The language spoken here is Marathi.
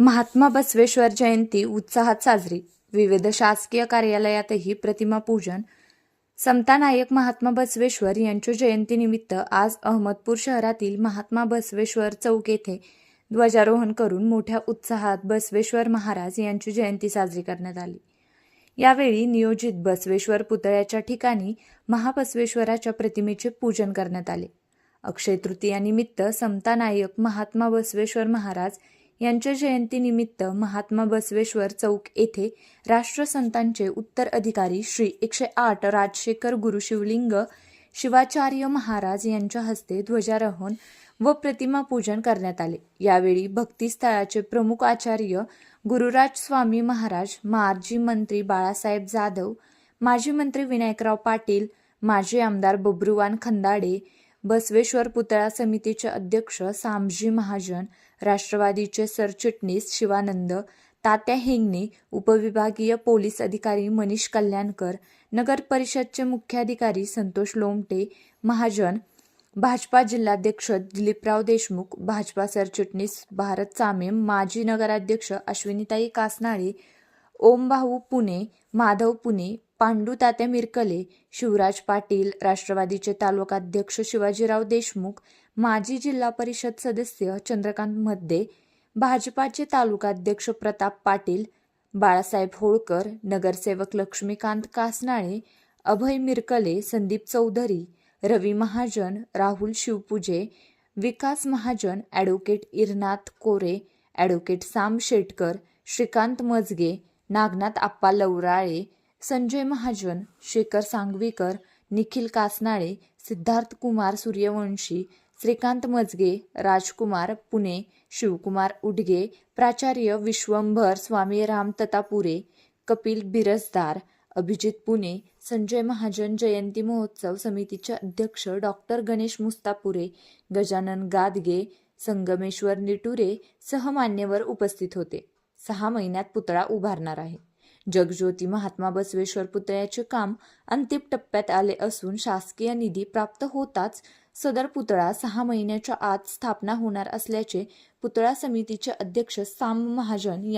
महात्मा बसवेश्वर जयंती उत्साहात साजरी. विविध शासकीय कार्यालयातही प्रतिमा पूजन. समता नायक महात्मा बसवेश्वर यांच्या जयंतीनिमित्त आज अहमदपूर शहरातील महात्मा बसवेश्वर चौक येथे ध्वजारोहण करून मोठ्या उत्साहात बसवेश्वर महाराज यांची जयंती साजरी करण्यात आली. यावेळी नियोजित बसवेश्वर पुतळ्याच्या ठिकाणी महाबसवेश्वराच्या प्रतिमेचे पूजन करण्यात आले. अक्षय तृतीयानिमित्त समता नायक महात्मा बसवेश्वर महाराज यांच्या जयंतीनिमित्त महात्मा बसवेश्वर चौक येथे राष्ट्रसंतांचे उत्तर अधिकारी श्री एकशे आठ राजशेखर गुरु शिवलिंग शिवाचार्य महाराज यांच्या हस्ते ध्वजारोहण व प्रतिमा पूजन करण्यात आले. यावेळी भक्तिस्थळाचे प्रमुख आचार्य गुरुराज स्वामी महाराज माजी मंत्री बाळासाहेब जाधव माजी मंत्री विनायकराव पाटील माजी आमदार बब्रुवान खंदाडे बसवेश्वर पुतळा समितीचे अध्यक्ष सामजी महाजन राष्ट्रवादीचे सरचिटणीस शिवानंद तात्या हेंगणे उपविभागीय पोलीस अधिकारी मनीष कल्याणकर नगर परिषदचे मुख्याधिकारी संतोष लोमटे महाजन भाजपा जिल्हाध्यक्ष दिलीपराव देशमुख भाजपा सरचिटणीस भारत चामेम माजी नगराध्यक्ष अश्विनीताई कासनाळे ओमभाऊ पुणे माधव पुणे पांडू तात्या मिरकले शिवराज पाटील राष्ट्रवादीचे तालुकाध्यक्ष शिवाजीराव देशमुख माजी जिल्हा परिषद सदस्य चंद्रकांत मध्ये भाजपाचे तालुकाध्यक्ष प्रताप पाटील बाळासाहेब होळकर नगरसेवक लक्ष्मीकांत कासनाळे अभय मिरकले संदीप चौधरी रवी महाजन राहुल शिवपूजे विकास महाजन ॲडव्होकेट इरनाथ कोरे ॲडव्होकेट साम शेटकर श्रीकांत मजगे नागनाथ आप्पा लवराळे संजय महाजन शेखर सांगवीकर निखिल कासनाळे सिद्धार्थ कुमार सूर्यवंशी श्रीकांत मजगे राजकुमार पुणे शिवकुमार उडगे प्राचार्य विश्वंभर स्वामी राम ततापुरे कपिल बिरसदार अभिजित पुणे संजय महाजन जयंती महोत्सव समितीचे अध्यक्ष डॉक्टर गणेश मुस्तापुरे गजानन गादगे संगमेश्वर निटुरे सह मान्यवर उपस्थित होते. सहा महिन्यात पुतळा उभारणार आहे. जगज्योती महात्मा बसवेश्वर पुतळ्याचे काम अंतिम टप्प्यात आले असून शासकीय निधी प्राप्त होताच सदर पुतळा सहा महिन्याच्या आत स्थापना होणार असल्याचे पुतळा समितीचे अध्यक्ष साम महाजन यांनी